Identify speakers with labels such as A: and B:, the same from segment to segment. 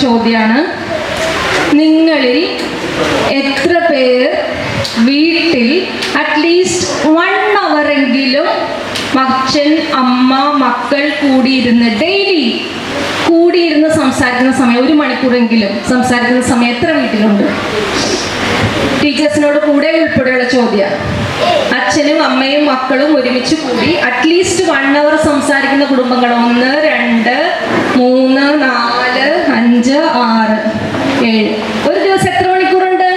A: ചോദ്യമാണ് നിങ്ങളിൽ എത്ര പേർ വീട്ടിൽ അറ്റ്ലീസ്റ്റ് വൺ എങ്കിലും അച്ഛൻ അമ്മ മക്കൾ കൂടിയിരുന്ന് ഡെയിലി കൂടിയിരുന്ന് സംസാരിക്കുന്ന സമയം ഒരു മണിക്കൂറെങ്കിലും സംസാരിക്കുന്ന സമയം എത്ര വീട്ടിലുണ്ട്? ടീച്ചേഴ്സിനോട് കൂടെ ഉൾപ്പെടെയുള്ള ചോദ്യം. അച്ഛനും അമ്മയും മക്കളും ഒരുമിച്ച് കൂടി അറ്റ്ലീസ്റ്റ് വൺ അവർ സംസാരിക്കുന്ന കുടുംബങ്ങൾ. ഒന്ന് രണ്ട് മൂന്ന് നാല് അഞ്ച് ആറ് ഏഴ് ഒരു ദിവസം എത്ര മണിക്കൂറുണ്ട്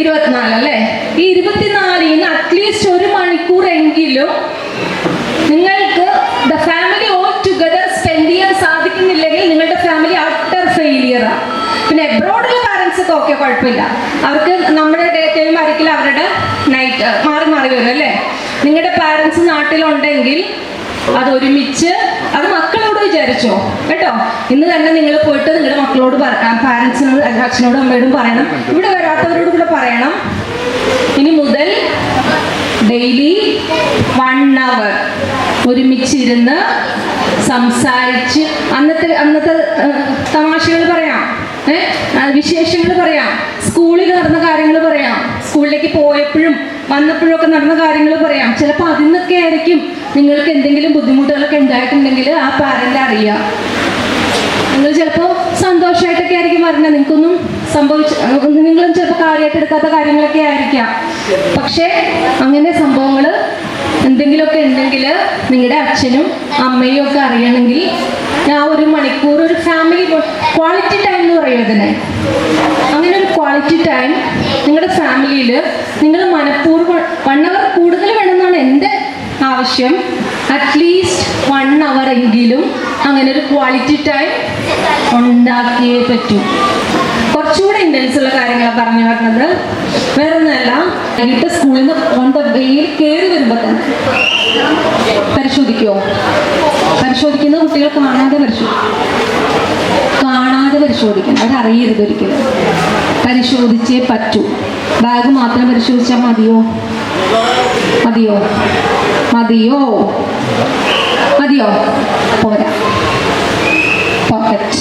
A: ഇരുപത്തിനാല് അല്ലേ ഈ ഇരുപത്തിനാലിൽ നിന്ന് അറ്റ്ലീസ്റ്റ് ഒരു മണിക്കൂറെങ്കിലും നിങ്ങൾക്ക് the family all together spend ചെയ്യാൻ സാധിക്കുന്നില്ലെങ്കിൽ നിങ്ങളുടെ ഫാമിലി അട്ടർ ഫെയിലിയറാണ് പിന്നെ എബ്രോഡുള്ള പാരൻസ് ഒക്കെ ഓക്കെ കുഴപ്പമില്ല. അവർക്ക് നമ്മുടെ ഡേ ടൈം ആയിരിക്കില്ല അവരുടെ നൈറ്റ് മാറി മാറി വരും അല്ലേ? നിങ്ങളുടെ പാരൻസ് നാട്ടിലുണ്ടെങ്കിൽ അത് ഒരുമിച്ച് അത് മക്കളോട് വിചാരിച്ചോ കേട്ടോ? ഇന്ന് തന്നെ നിങ്ങൾ പോയിട്ട് നിങ്ങളുടെ മക്കളോട് പാരൻസിനോട് അച്ഛനോടും അമ്മയോടും പറയണം. ഇവിടെ വരാത്തവരോട് കൂടെ പറയണം. ഇനി മുതൽ ഡെയിലി വൺ അവർ ഒരുമിച്ചിരുന്ന് സംസാരിച്ച് അന്നത്തെ അന്നത്തെ തമാശകൾ പറയാം. വിശേഷങ്ങൾ പറയാം. സ്കൂളിൽ നടന്ന കാര്യങ്ങൾ പറയാം. സ്കൂളിലേക്ക് പോയപ്പോഴും വന്നപ്പോഴും ഒക്കെ നടന്ന കാര്യങ്ങൾ പറയാം. ചിലപ്പോൾ അതിൽ നിന്നൊക്കെ ആയിരിക്കും നിങ്ങൾക്ക് എന്തെങ്കിലും ബുദ്ധിമുട്ടുകളൊക്കെ ഉണ്ടായിട്ടുണ്ടെങ്കിൽ ആ പാരന്റ് അറിയാം. നിങ്ങൾ ചിലപ്പോൾ സന്തോഷമായിട്ടൊക്കെ ആയിരിക്കും പറഞ്ഞത് നിങ്ങൾക്കൊന്നും സംഭവിച്ച നിങ്ങളും ചിലപ്പോൾ കാര്യമായിട്ട് എടുക്കാത്ത കാര്യങ്ങളൊക്കെ ആയിരിക്കാം. പക്ഷേ അങ്ങനെ സംഭവങ്ങൾ എന്തെങ്കിലുമൊക്കെ ഉണ്ടെങ്കിൽ നിങ്ങളുടെ അച്ഛനും അമ്മയും ഒക്കെ അറിയണമെങ്കിൽ ആ ഒരു മണിക്കൂർ ഒരു ഫാമിലി ക്വാളിറ്റി ടൈം എന്ന് പറയുന്നത് ഇതിനെ അങ്ങനെ ഒരു ക്വാളിറ്റി ടൈം നിങ്ങളുടെ ഫാമിലിയിൽ നിങ്ങൾ മനഃപൂർവം വൺ അവർ കൂടുതൽ വേണമെന്നാണ് എന്റെ ആവശ്യം. അറ്റ്ലീസ്റ്റ് വൺ അവർ എങ്കിലും അങ്ങനെ ഒരു ക്വാളിറ്റി ടൈം ഉണ്ടാക്കിയേ പറ്റൂ. കുറച്ചുകൂടെ ഇന്റൻസ് ഉള്ള കാര്യങ്ങളാണ് പറഞ്ഞു വരുന്നത് വേറെ ഒന്നല്ല വൈകിട്ട് സ്കൂളിൽ നിന്ന് ഓൺ ദ വെയിൽ കയറി വരുമ്പോൾ തന്നെ പരിശോധിക്കുമോ പരിശോധിക്കുന്ന കുട്ടികൾ കാണാതെ പരിശോധിക്കും കാണാതെ പരിശോധിക്കണം. അവരറിയരുത് ഒരിക്കലും. പരിശോധിച്ചേ പറ്റൂ. ബാഗ് മാത്രം പരിശോധിച്ചാൽ മതിയോ? മതിയോ? മതിയോ? മതിയോ? പോരാ. പോക്കറ്റ്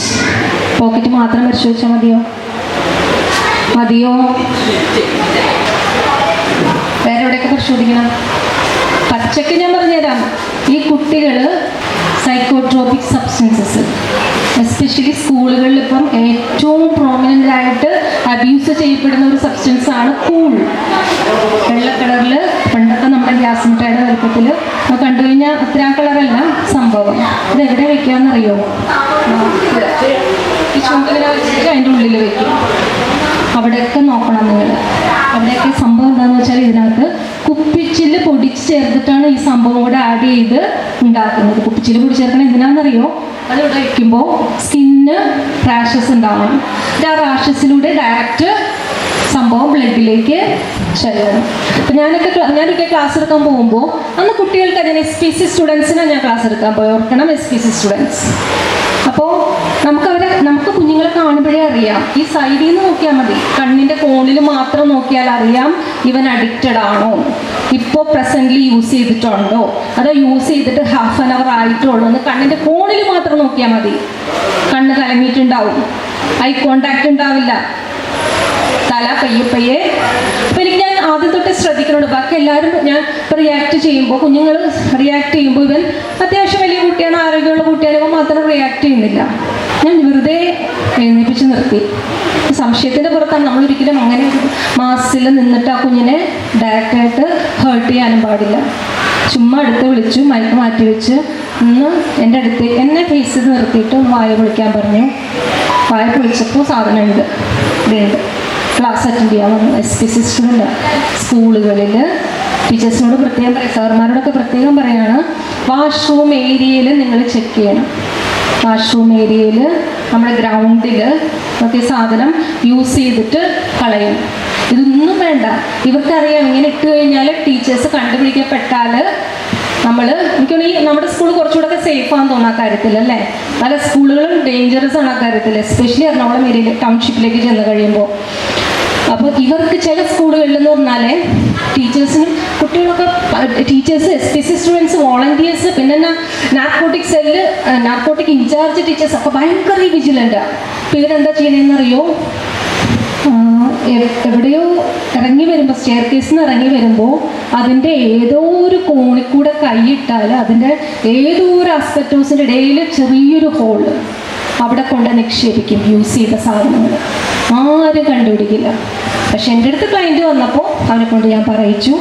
A: പോക്കറ്റ് മാത്രം പരിശോധിച്ചാൽ മതിയോ? മതിയോ? വേറെ എവിടെയൊക്കെ പരിശോധിക്കണം? പച്ചക്ക് ഞാൻ പറഞ്ഞുതരാം. ഈ കുട്ടികൾ സൈക്കോട്രോപിക് സബ്സ്റ്റൻസസ് എസ്പെഷ്യലി സ്കൂളുകളിൽ ഇപ്പം ഏറ്റവും പ്രോമിനന്റ് ആയിട്ട് അബ്യൂസ് ചെയ്യപ്പെടുന്ന ഒരു സബ്സ്റ്റൻസ് ആണ് കൂൾ. വെള്ള കളറിൽ പണ്ടത്തെ നമ്മുടെ ഗ്യാസ് മിഠായിയുടെ വലുപ്പത്തിൽ കണ്ടു കഴിഞ്ഞാൽ അത്ര ആ കളറല്ല സംഭവം. ഇത് എവിടെ ഈ ചുണ്ടിങ്ങനെ വെച്ചിട്ട് അതിന്റെ ഉള്ളിൽ വെക്കും. അവിടെയൊക്കെ നോക്കണം നിങ്ങൾ. അവിടെയൊക്കെ സംഭവം എന്താണെന്ന് വെച്ചാൽ ഇതിനകത്ത് കുപ്പിച്ചിൽ പൊടിച്ച് ചേർത്തിട്ടാണ് ഈ സംഭവം കൂടെ ആഡ് ചെയ്ത് ഉണ്ടാക്കുന്നത്. കുപ്പിച്ചിൽ പൊടി ചേർക്കണം എന്തിനാണെന്നറിയോ അതിലൂടെ വയ്ക്കുമ്പോൾ സ്കിന്ന് റാഷസ് ഉണ്ടാവണം. ആ റാഷസിലൂടെ ഡയറക്റ്റ് സംഭവം ബ്ലഡിലേക്ക് ചെല്ലണം അപ്പം ഞാനൊക്കെ ഞാനൊക്കെ ക്ലാസ് എടുക്കാൻ പോകുമ്പോൾ അന്ന് കുട്ടികൾക്ക് അതിന് എസ് പി സി സ്റ്റുഡൻസിനാണ് ഞാൻ ക്ലാസ് എടുക്കാൻ പോയി. ഓർക്കണം എസ് പി സി സ്റ്റുഡൻസ് അപ്പോൾ നമുക്ക് അവരെ നമുക്ക് കുഞ്ഞുങ്ങളെ കാണുമ്പോഴേ അറിയാം. ഈ സൈഡിൽ നിന്ന് നോക്കിയാൽ മതി. കണ്ണിന്റെ കോണിൽ മാത്രം നോക്കിയാൽ അറിയാം ഇവൻ അഡിക്റ്റഡ് ആണോ. ഇപ്പോ പ്രസന്റ് യൂസ് ചെയ്തിട്ടുണ്ടോ. അതോ യൂസ് ചെയ്തിട്ട് ഹാഫ് ആൻ അവർ ആയിട്ടുള്ളൂ എന്ന് കണ്ണിന്റെ കോണിൽ മാത്രം നോക്കിയാൽ മതി. കണ്ണ് കലങ്ങിയിട്ടുണ്ടാവും. ഐ കോണ്ടാക്ട് ഉണ്ടാവില്ല. തല പയ്യെ പയ്യെ അപ്പം എനിക്ക് ഞാൻ ആദ്യം തൊട്ട് ശ്രദ്ധിക്കുന്നുണ്ട് ബാക്കി എല്ലാവരും ഞാൻ റിയാക്ട് ചെയ്യുമ്പോൾ കുഞ്ഞുങ്ങൾ റിയാക്ട് ചെയ്യുമ്പോൾ ഇവൻ അത്യാവശ്യം വലിയ കുട്ടിയാണ് ആരോഗ്യമുള്ള കുട്ടിയാണ് ഇവൻ മാത്രം റിയാക്ട് ചെയ്യുന്നില്ല. ഞാൻ വെറുതെ എഴുന്നേപ്പിച്ച് നിർത്തി. സംശയത്തിന്റെ പുറത്താണ്. നമ്മൾ ഒരിക്കലും അങ്ങനെ മാസിൽ നിന്നിട്ട് ആ കുഞ്ഞിനെ ഡയറക്റ്റായിട്ട് ഹേർട്ട് ചെയ്യാനും പാടില്ല. ചുമ്മാ അടുത്ത് വിളിച്ചു മയക്ക് മാറ്റി വെച്ച് ഒന്ന് എന്റെ അടുത്ത് എന്നെ ഫേസ് ചെയ്ത് നിർത്തിയിട്ട് വായ പൊളിക്കാൻ പറഞ്ഞു. വായ പൊളിച്ചപ്പോൾ സാധനമുണ്ട് ഇതുണ്ട് ക്ലാസ് അറ്റൻഡ് ചെയ്യാൻ വന്നു എസ് പി സി സ്റ്റുഡന്റ് സ്കൂളുകളിൽ ടീച്ചേഴ്സിനോട് പ്രത്യേകം പറയും. സാറുമാരോടൊക്കെ പ്രത്യേകം പറയാണ് വാഷ്റൂം ഏരിയയിൽ നിങ്ങൾ ചെക്ക് ചെയ്യണം. വാഷ്റൂം ഏരിയയിൽ നമ്മുടെ ഗ്രൗണ്ടിൽ ഒക്കെ സാധനം യൂസ് ചെയ്തിട്ട് കളയും ഇതൊന്നും വേണ്ട. ഇവർക്കറിയാം ഇങ്ങനെ ഇട്ട് കഴിഞ്ഞാൽ ടീച്ചേഴ്സ് കണ്ടുപിടിക്കപ്പെട്ടാൽ നമ്മൾ എനിക്ക് ഈ നമ്മുടെ സ്കൂൾ കുറച്ചുകൂടെ സേഫ് ആണെന്ന് തോന്നുന്ന കാര്യത്തിൽ അല്ലേ? പല സ്കൂളുകളും ഡേഞ്ചറസ് ആണ് ആ കാര്യത്തിൽ എസ്പെഷ്യലി എറണാകുളം ഏരിയയിൽ ടൗൺഷിപ്പിലേക്ക് ചെന്ന് കഴിയുമ്പോൾ അപ്പോൾ ഇവർക്ക് ചില സ്കൂളുകളിൽ എന്ന് പറഞ്ഞാൽ ടീച്ചേഴ്സിനും കുട്ടികളൊക്കെ teachers S P C students volunteers പിന്നെ narcotic cell narcotic in charge teachers ഒക്കെ ഭയങ്കര വിജിലന്റാണ് അപ്പോൾ ഇവരെന്താ ചെയ്യണമെന്നറിയോ എവിടെയോ ഇറങ്ങി വരുമ്പോൾ സ്റ്റെയർ കേസിൽ നിന്ന് ഇറങ്ങി വരുമ്പോൾ അതിന്റെ ഏതോ ഒരു കോണിക്കൂടെ കൈയിട്ടാൽ അതിന്റെ ഏതോ ഒരു ആസ്പെറ്റോസിന്റെ ഇടയിൽ ചെറിയൊരു ഹോൾ അവിടെ കൊണ്ട് നിക്ഷേപിക്കും യൂസ് ചെയ്ത സാധനങ്ങൾ ആരും കണ്ടുപിടിക്കില്ല. പക്ഷെ എന്റെ അടുത്ത് ക്ലയന്റ് വന്നപ്പോൾ അവനെ കൊണ്ട് ഞാൻ പറയിച്ചു.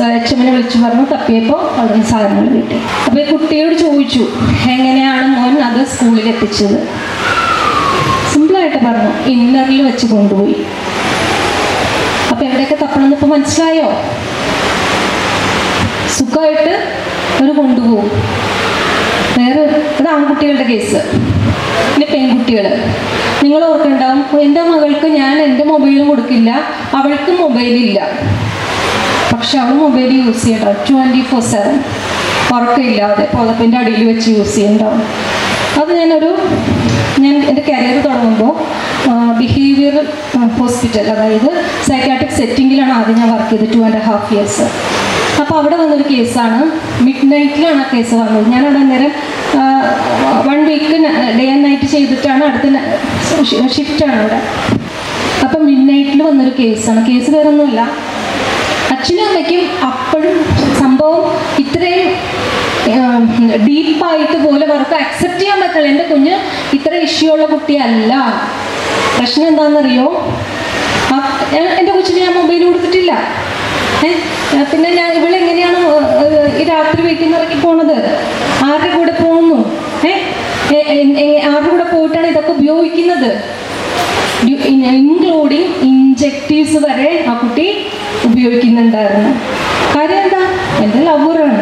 A: ലക്ഷ്മനെ വിളിച്ചു പറഞ്ഞു തപ്പിയപ്പോൾ അവിടെ നിന്ന് സാധനങ്ങൾ കിട്ടി. അപ്പോൾ ഈ കുട്ടിയോട് ചോദിച്ചു എങ്ങനെയാണ് മോൻ അത് സ്കൂളിൽ എത്തിച്ചത്? സിമ്പിളായിട്ട് പറഞ്ഞു ഇന്നറിൽ വെച്ച് കൊണ്ടുപോയി. അപ്പൊ എവിടെയൊക്കെ തപ്പണമെന്ന് ഇപ്പൊ മനസ്സിലായോ? സുഖമായിട്ട് ഒരു കൊണ്ടുപോകും. വേറെ അത് ആൺകുട്ടികളുടെ കേസ് പിന്നെ പെൺകുട്ടികൾ നിങ്ങൾ ഓർക്കുണ്ടാവും എന്റെ മകൾക്ക് ഞാൻ എന്റെ മൊബൈലും കൊടുക്കില്ല അവൾക്ക് മൊബൈലില്ല പക്ഷെ അവൾ മൊബൈൽ യൂസ് ചെയ്യണ്ടാവും ട്വന്റി ഫോർ സെവൻ ഉറക്കമില്ലാതെ പുതപ്പിന്റെ അടിയിൽ വെച്ച് യൂസ് ചെയ്യണ്ടാവും. അത് ഞാനൊരു ഞാൻ എന്റെ കരിയർ തുടങ്ങുമ്പോൾ ബിഹേവിയർ ഹോസ്പിറ്റൽ അതായത് സൈക്കാട്രിക് സെറ്റിങ്ങിലാണ് ആദ്യം ഞാൻ വർക്ക് ചെയ്തത് ടു ആൻഡ് ഹാഫ് ഇയേഴ്സ് അപ്പോൾ അവിടെ വന്നൊരു കേസാണ് മിഡ് നൈറ്റിലാണ് ആ കേസ് വന്നത്. ഞാൻ അവിടെ അന്നേരം one week day and night ചെയ്തിട്ടാണ് അടുത്ത ഷിഫ്റ്റാണ് അവിടെ. അപ്പം മിഡ് നൈറ്റിൽ വന്നൊരു കേസാണ് കേസ് വേറൊന്നുമില്ല. അച്ഛനും അമ്മയ്ക്കും അപ്പോഴും സംഭവം ഇത്രയും ഡീപ്പായിട്ട് പോലെ വർക്ക് അക്സെപ്റ്റ് ചെയ്യാൻ പറ്റില്ല. എന്റെ കുഞ്ഞ് ഇത്ര ഇഷ്യൂ ഉള്ള കുട്ടിയല്ല. പ്രശ്നം എന്താണെന്നറിയോ? എന്റെ കൊച്ചിന് ഞാൻ മൊബൈൽ കൊടുത്തിട്ടില്ല. പിന്നെ ഞാൻ ഇവളെങ്ങനെയാണ് എങ്ങനെയാണ് രാത്രി വീട്ടിൽ നിന്ന് ഇറക്കി പോണത്? ആരുടെ കൂടെ പോകുന്നു? ആരുടെ കൂടെ പോയിട്ടാണ് ഇതൊക്കെ ഉപയോഗിക്കുന്നത്? ഇൻക്ലൂഡിങ് ഇൻജക്റ്റീവ്സ് വരെ ആ കുട്ടി ഉപയോഗിക്കുന്നുണ്ടായിരുന്നു. കാര്യം എന്താ? എന്റെ ലവറാണ്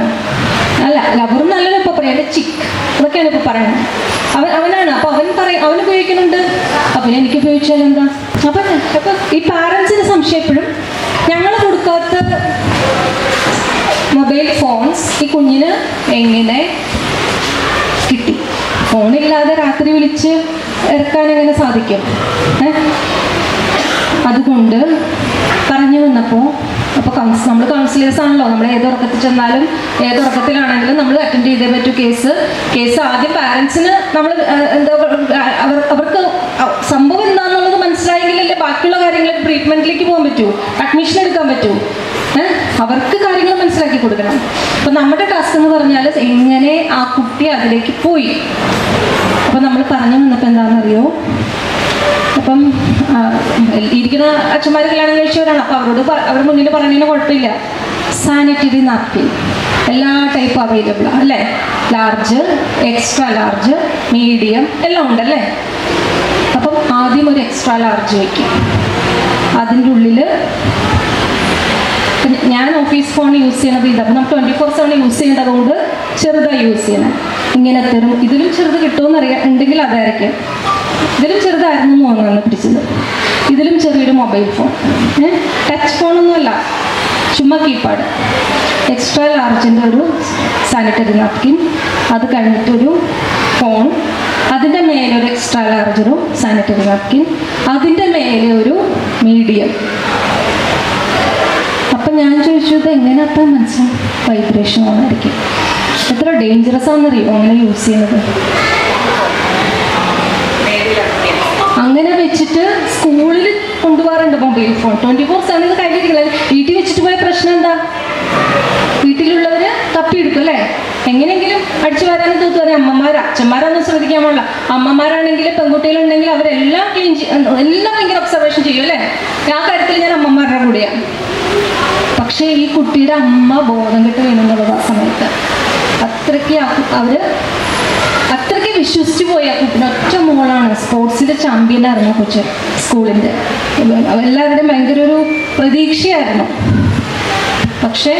A: അല്ല ലവർ എന്നല്ലല്ലോ ഇപ്പൊ പറയാം. എന്റെ ചിക്ക് അതൊക്കെയാണ് ഇപ്പൊ പറയുന്നത് അവൻ അവനാണ്. അപ്പൊ അവൻ പറയും അവൻ ഉപയോഗിക്കുന്നുണ്ട്. അപ്പൊ എനിക്ക് ഉപയോഗിച്ചാൽ എന്താ? അപ്പൊ അപ്പൊ ഈ പാരന്റ്സിന് സംശയം എപ്പോഴും ഞങ്ങൾ കൊടുക്കാത്ത മൊബൈൽ ഫോൺസ് ഈ കുഞ്ഞിന് എങ്ങനെ കിട്ടി? ഫോണില്ലാതെ രാത്രി വിളിച്ച് ഇറക്കാൻ എങ്ങനെ സാധിക്കും? അതുകൊണ്ട് പറഞ്ഞു വന്നപ്പോൾ അപ്പോൾ കൗൺസ് നമ്മൾ കൗൺസിലേഴ്സ് ആണല്ലോ. നമ്മൾ ഏത് ഉറക്കത്തിൽ ചെന്നാലും ഏത് ഉറക്കത്തിലാണെങ്കിലും നമ്മൾ അറ്റൻഡ് ചെയ്തേ പറ്റൂ കേസ് കേസ് ആദ്യം പാരൻസിന് നമ്മൾ എന്താ അവർക്ക് സംഭവം എന്താണെന്നുള്ളത് മനസ്സിലായെങ്കിലല്ലേ ബാക്കിയുള്ള കാര്യങ്ങൾ ട്രീറ്റ്മെന്റിലേക്ക് പോകാൻ പറ്റൂ. അഡ്മിഷൻ എടുക്കാൻ പറ്റൂ. അവർക്ക് കാര്യങ്ങൾ മനസ്സിലാക്കി കൊടുക്കണം. അപ്പൊ നമ്മുടെ ടാസ്ക് എന്ന് പറഞ്ഞാൽ എങ്ങനെ ആ കുട്ടി അതിലേക്ക് പോയി. അപ്പൊ നമ്മൾ പറഞ്ഞു വന്നപ്പോൾ എന്താണെന്നറിയോ? അപ്പം ഇരിക്കുന്ന അച്ഛന്മാർ കല്യാണം കഴിച്ചവരാണ്. അപ്പം അവരോട് അവർ മുന്നിൽ പറഞ്ഞതിന് കുഴപ്പമില്ല. സാനിറ്ററി നാപ്കിൻ എല്ലാ ടൈപ്പ് അവൈലബിൾ ആണ് അല്ലേ? ലാർജ് എക്സ്ട്രാ ലാർജ് മീഡിയം എല്ലാം ഉണ്ടല്ലേ അപ്പം ആദ്യം ഒരു എക്സ്ട്രാ ലാർജ് വയ്ക്കും. അതിന്റെ ഉള്ളിൽ ഞാൻ ഓഫീസ് ഫോൺ യൂസ് ചെയ്യണത് ഇതാണ് നമുക്ക് ട്വന്റി ഫോർ സെവൻ യൂസ് ചെയ്യേണ്ടത് കൊണ്ട് ചെറുതായി യൂസ് ചെയ്യണം. ഇങ്ങനെ തരും. ഇതിലും ചെറുത് കിട്ടുമെന്ന് അറിയാം ഉണ്ടെങ്കിൽ അതായിരിക്കും. ഇതിലും ചെറുതായിരുന്നു തോന്നുന്നു പിടിച്ചത്. ഇതിലും ചെറിയൊരു മൊബൈൽ ഫോൺ ടച്ച് ഫോണൊന്നുമല്ല ചുമ്മാ കീപാഡ് എക്സ്ട്രാ ലാർജിന്റെ ഒരു സാനിറ്ററി നാപ്കിൻ അത് കഴിഞ്ഞിട്ടൊരു ഫോൺ അതിന്റെ മേലെ ഒരു എക്സ്ട്രാ ലാർജറും സാനിറ്ററി നാപ്കിൻ അതിന്റെ മേലെ ഒരു മീഡിയം അപ്പം ഞാൻ ചോദിച്ചു ഇത് എങ്ങനെ അപ്പം മനസ്സിലും വൈബ്രേഷൻ ഓണായിരിക്കും എത്ര ഡേഞ്ചറസ് ആണെന്നറിയോ അങ്ങനെ യൂസ് ചെയ്യുന്നത്? അങ്ങനെ വെച്ചിട്ട് സ്കൂളിൽ കൊണ്ടുപോകാറുണ്ട് mobile phone twenty four seven കയ്യിലിരിക്കില്ല വീട്ടിൽ വെച്ചിട്ട് പോയ പ്രശ്നം എന്താ? വീട്ടിലുള്ളവര് തപ്പിയെടുക്കും അല്ലേ? എങ്ങനെയെങ്കിലും അടിച്ചു വരാനും തൂത്ത് വരാൻ അച്ഛന്മാരാണെന്ന് ശ്രദ്ധിക്കാൻ പാടില്ല. അമ്മമാരാണെങ്കിൽ പെൺകുട്ടികളുണ്ടെങ്കിൽ അവരെല്ലാം ക്ലീൻ എല്ലാം ഭയങ്കര ഒബ്സർവേഷൻ ചെയ്യും അല്ലേ? ആ കാര്യത്തിൽ ഞാൻ അമ്മമാരുടെ കൂടെയാണ് പക്ഷേ ഈ കുട്ടിയുടെ അമ്മ ബോധം കെട്ട് വീണെന്നുള്ളത് ആ സമയത്ത്. അത്രയ്ക്ക് അവർ അത്രയ്ക്ക് വിശ്വസിച്ചു പോയി. ആ കുട്ടിന് ഒറ്റ മോളാണ്. സ്പോർട്സിന്റെ ചാമ്പ്യൻ ആയിരുന്നു കൊച്ച് സ്കൂളിന്റെ എല്ലാവരുടെയും ഭയങ്കര ഒരു പ്രതീക്ഷയായിരുന്നു. പക്ഷെ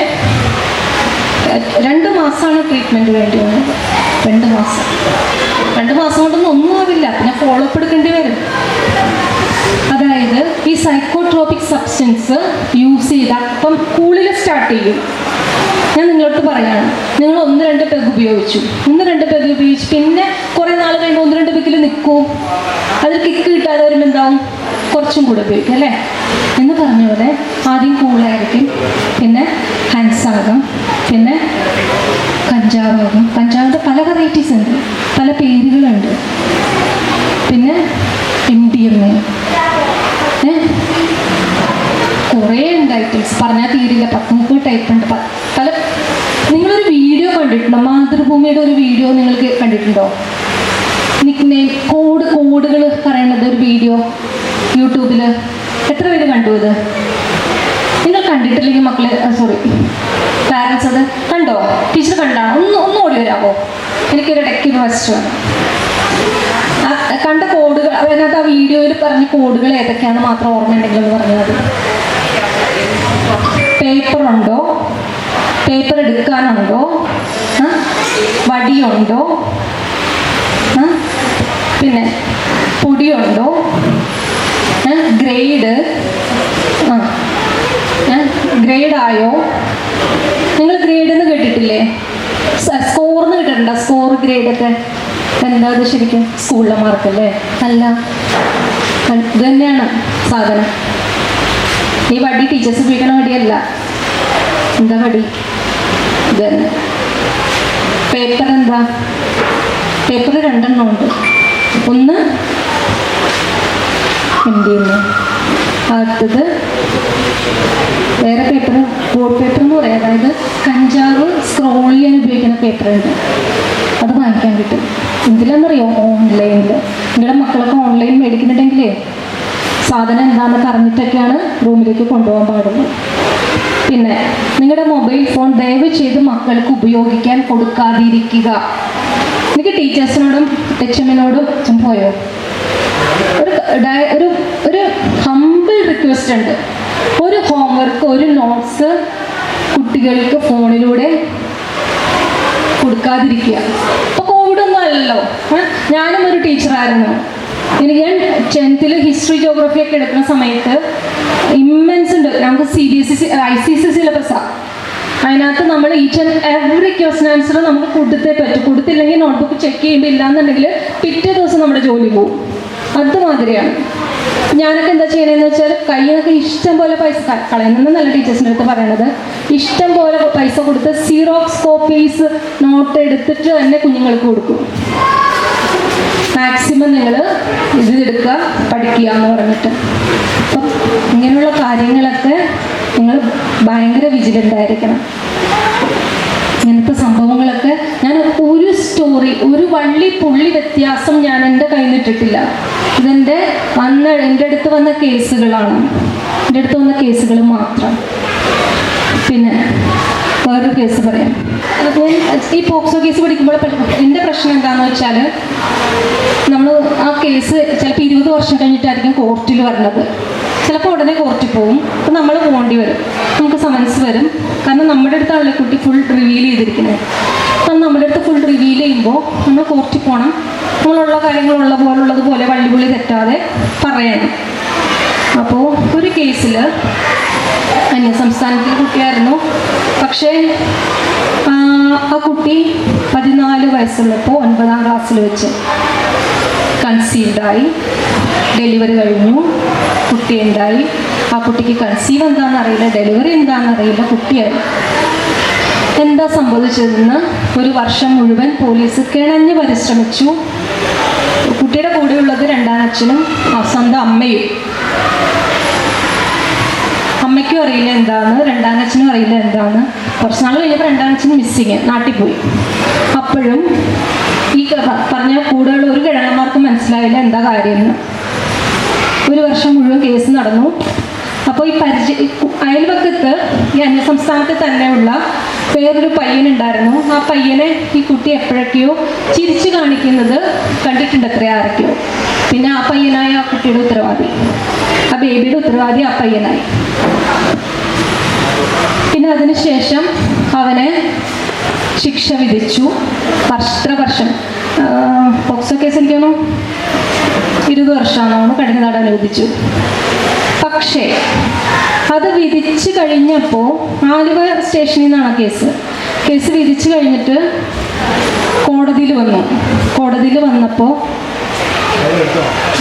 A: രണ്ടു മാസമാണ് ട്രീറ്റ്മെന്റ് വേണ്ടി വന്നത് രണ്ട് മാസം. രണ്ട് മാസം കൊണ്ടൊന്നും ഒന്നും ആവില്ല. പിന്നെ ഫോളോ അപ്പ് എടുക്കേണ്ടി വരും. സൈക്കോട്രോപിക് സബ്സ്റ്റൻസ് യൂസ് ചെയ്ത. അപ്പം കൂളിൽ സ്റ്റാർട്ട് ചെയ്യും. ഞാൻ നിങ്ങളോട് പറയാണ് നിങ്ങൾ ഒന്ന് രണ്ട് പെഗ് ഉപയോഗിച്ചു. ഒന്ന് രണ്ട് പെഗ് ഉപയോഗിച്ച് പിന്നെ കുറേ നാൾ കഴിയുമ്പോൾ ഒന്ന് രണ്ട് പെഗിൽ നിൽക്കും അതിൽ കിക്ക് കിട്ടാതെ വരുമ്പോൾ എന്താവും? കുറച്ചും കൂടെ ഉപയോഗിക്കും അല്ലേ? എന്ന് പറഞ്ഞ പോലെ ആദ്യം കൂളായിരിക്കും പിന്നെ ഹൻസാകം പിന്നെ കഞ്ചാവാകും കഞ്ചാവിന്റെ പല വെറൈറ്റീസ് ഉണ്ട് പല പേരുകളുണ്ട്. പിന്നെ എം ഡി എം എ കുറേ ഉണ്ട് ഐറ്റംസ് പറഞ്ഞാൽ തീരില്ല. പത്ത് ടൈപ്പ് ഉണ്ട്. പല നിങ്ങളൊരു വീഡിയോ കണ്ടിട്ടുണ്ടോ? മാതൃഭൂമിയുടെ ഒരു വീഡിയോ നിങ്ങൾക്ക് കണ്ടിട്ടുണ്ടോ? നിക്നെയിം കോഡ് കോഡുകൾ പറയണത് ഒരു വീഡിയോ യൂട്യൂബിൽ എത്ര പേര് കണ്ടു ഇത്? നിങ്ങൾ കണ്ടിട്ടില്ലെങ്കിൽ മക്കളെ സോറി പാരൻസ് അത് കണ്ടോ? ടീച്ചർ കണ്ടാണോ ഒന്ന് ഒന്ന് ഓടി വരാമോ എനിക്കൊരു ഇടയ്ക്ക് വേണം കണ്ട കോഡുകൾ അതിനകത്ത് ആ വീഡിയോയിൽ പറഞ്ഞ കോഡുകൾ ഏതൊക്കെയാണെന്ന് മാത്രം ഓർമ്മയുണ്ടെങ്കിൽ പറഞ്ഞത് പേപ്പർ ഉണ്ടോ പേപ്പർ എടുക്കാനുണ്ടോ? വടിയുണ്ടോ? പിന്നെ പൊടിയുണ്ടോ? ഗ്രേഡ്? ഗ്രേഡായോ? നിങ്ങൾ ഗ്രേഡ് എന്ന് കേട്ടിട്ടില്ലേ സ്കോർന്ന് കേട്ടിട്ടുണ്ടോ? സ്കോർ ഗ്രേഡൊക്കെ? എന്താ അത് ശരിക്കും? സ്കൂളിലെ മാർക്കല്ലേ? അല്ല. ഇത് തന്നെയാണ് സാധനം. ഈ വടി ടീച്ചേഴ്സ് ഉപയോഗിക്കുന്ന വടിയല്ല. എന്താ വടി? പേപ്പർ എന്താ? പേപ്പർ രണ്ടെണ്ണം ഉണ്ട്. ഒന്ന് എന്ത് ചെയ്യുന്നു? അടുത്തത് വേറെ പേപ്പർ ബോർഡ് പേപ്പർ എന്ന് പറയാം. അതായത് കഞ്ചാവ് സ്ക്രോൾ ചെയ്യാൻ ഉപയോഗിക്കുന്ന പേപ്പർ ഉണ്ട്. അത് വാങ്ങിക്കാൻ കിട്ടും. ഇതിലെന്നറിയോ ഓൺലൈനിൽ നിങ്ങളുടെ മക്കളൊക്കെ ഓൺലൈൻ മേടിക്കുന്നുണ്ടെങ്കിലേ സാധനം എന്താണെന്നൊക്കെ അറിഞ്ഞിട്ടൊക്കെയാണ് റൂമിലേക്ക് കൊണ്ടുപോകാൻ പാടുള്ളൂ പിന്നെ നിങ്ങളുടെ മൊബൈൽ ഫോൺ ദയവ് ചെയ്ത് മക്കൾക്ക് ഉപയോഗിക്കാൻ കൊടുക്കാതിരിക്കുക. എനിക്ക് ടീച്ചേഴ്സിനോടും എച്ച് എമ്മിനോടും പോയോ? ഒരു ഒരു ഒരു ഹമ്പിൾ റിക്വസ്റ്റ് ഉണ്ട്. ഒരു ഹോംവർക്ക് ഒരു നോട്ട്സ് കുട്ടികൾക്ക് ഫോണിലൂടെ കൊടുക്കാതിരിക്കുക. ഇപ്പോൾ കോവിഡ് ഒന്നും അല്ലല്ലോ. ഞാനും ഒരു ടീച്ചറായിരുന്നു എനിക്ക് ഞാൻ ടെൻത്തിൽ ഹിസ്റ്ററി ജോഗ്രഫി ഒക്കെ എടുക്കുന്ന സമയത്ത് ഇമ്മൻസ് ഉണ്ട്. നമുക്ക് C B S C I C C സിലബസാണ് അതിനകത്ത് നമ്മൾ each and every question answer നമുക്ക് കൊടുത്തേ പറ്റും. കൊടുത്തില്ലെങ്കിൽ നോട്ട്ബുക്ക് ചെക്ക് ചെയ്യുമ്പോൾ ഇല്ലാന്നുണ്ടെങ്കിൽ പിറ്റേ ദിവസം നമ്മുടെ ജോലി പോകും. അതുമാതിരിയാണ്. ഞാനൊക്കെ എന്താ ചെയ്യണമെന്ന് വെച്ചാൽ കയ്യിലൊക്കെ ഇഷ്ടം പോലെ പൈസ കളയുന്ന നല്ല ടീച്ചേഴ്സിന്റെ അടുത്ത് പറയണത്. ഇഷ്ടം പോലെ പൈസ കൊടുത്ത് സീറോക്സ് കോപ്പീസ് നോട്ട് എടുത്തിട്ട് തന്നെ കുഞ്ഞുങ്ങൾക്ക് കൊടുക്കും. മാക്സിമം നിങ്ങൾ ഇത് എടുക്കുക പഠിക്കുക എന്ന് പറഞ്ഞിട്ട്. അപ്പം ഇങ്ങനെയുള്ള കാര്യങ്ങളൊക്കെ നിങ്ങൾ ഭയങ്കര വിജിലന്റ് ആയിരിക്കണം. ഇങ്ങനത്തെ സംഭവങ്ങളൊക്കെ ഞാൻ ഒരു സ്റ്റോറി ഒരു വള്ളി പുള്ളി വ്യത്യാസം ഞാൻ എന്റെ കയ്യിൽ ഇട്ടിട്ടില്ല ഇതെന്റെ വന്ന എന്റെ അടുത്ത് വന്ന കേസുകളാണ് എന്റെ അടുത്ത് വന്ന കേസുകൾ മാത്രം. പിന്നെ വേറൊരു കേസ് പറയാം. അപ്പോൾ ഈ പോക്സോ കേസ് പഠിക്കുമ്പോൾ എന്റെ പ്രശ്നം എന്താണെന്ന് വെച്ചാൽ നമ്മൾ ആ കേസ് ചിലപ്പോൾ ഇരുപത് വർഷം കഴിഞ്ഞിട്ടായിരിക്കും കോർട്ടിൽ വരുന്നത് ചിലപ്പോൾ ഉടനെ കോർട്ടിൽ പോകും അപ്പം നമ്മൾ പോകേണ്ടി വരും. നമുക്ക് സമൻസ് വരും. കാരണം നമ്മുടെ അടുത്താണല്ലോ കുട്ടി ഫുൾ റിവീൽ ചെയ്തിരിക്കുന്നത്. അപ്പം നമ്മുടെ അടുത്ത് ഫുൾ റിവീൽ ചെയ്യുമ്പോൾ നമ്മൾ കോർട്ടിൽ പോകണം നമ്മളുള്ള കാര്യങ്ങളുള്ള പോലുള്ളത് പോലെ വള്ളിപുള്ളി തെറ്റാതെ പറയണം. അപ്പോൾ ഒരു കേസിൽ അന്യ സംസ്ഥാനത്തിലെ കുട്ടിയായിരുന്നു. പക്ഷേ ആ കുട്ടി പതിനാല് വയസ്സുള്ളപ്പോൾ ഒൻപതാം ക്ലാസ്സിൽ വെച്ച് കൺസീവ്ഡായി ഡെലിവറി കഴിഞ്ഞു. കുട്ടി ഉണ്ടായി ആ കുട്ടിക്ക് കൺസീവ് എന്താണെന്ന് അറിയില്ല ഡെലിവറി എന്താണെന്ന് അറിയില്ല കുട്ടിയായി. എന്താ സംഭവിച്ചതെന്ന് ഒരു വർഷം മുഴുവൻ പോലീസ് കിണഞ്ഞ് പരിശ്രമിച്ചു. കുട്ടിയുടെ കൂടെയുള്ളത് രണ്ടാം അച്ഛനും സ്വന്തം അമ്മയും. അറിയില്ല എന്താണ് രണ്ടാനച്ഛനും അറിയില്ല എന്താണ്. കുറച്ച് നാൾ കഴിഞ്ഞപ്പോൾ രണ്ടാനച്ഛൻ മിസ്സിങ് നാട്ടിൽ പോയി. അപ്പോഴും ഈ പറഞ്ഞ കൂടെയുള്ള ഒരു കിഴങ്ങന്മാർക്കും മനസ്സിലായില്ല എന്താ കാര്യമെന്ന്. ഒരു വർഷം മുഴുവൻ കേസ് നടന്നു. അപ്പോൾ ഈ പരിചയ അയൽവക്കത്ത് ഈ അന്യസംസ്ഥാനത്ത് തന്നെയുള്ള വേറൊരു പയ്യനുണ്ടായിരുന്നു. ആ പയ്യനെ ഈ കുട്ടി എപ്പോഴൊക്കെയോ ചിരിച്ചു കാണിക്കുന്നത് കണ്ടിട്ടുണ്ട് അത്ര ആരൊക്കെയോ. പിന്നെ ആ പയ്യനായ ആ കുട്ടിയുടെ ഉത്തരവാദി. ആ ബേബിയുടെ ഉത്തരവാദി ആ പയ്യനായി. പിന്നെ അതിനുശേഷം അവനെ ശിക്ഷ വിധിച്ചു. വർഷത്ര വർഷം. പോക്സോ കേസ് എനിക്ക് തോന്നുന്നു ഇരുപത് വർഷമാണെന്ന് കഠിനനാട് അനുവദിച്ചു. പക്ഷേ അത് വിധിച്ചു കഴിഞ്ഞപ്പോൾ ആലുവ സ്റ്റേഷനിൽ നിന്നാണ് കേസ്. കേസ് വിധിച്ചു കഴിഞ്ഞിട്ട് കോടതിയിൽ വന്നു. കോടതിയിൽ വന്നപ്പോൾ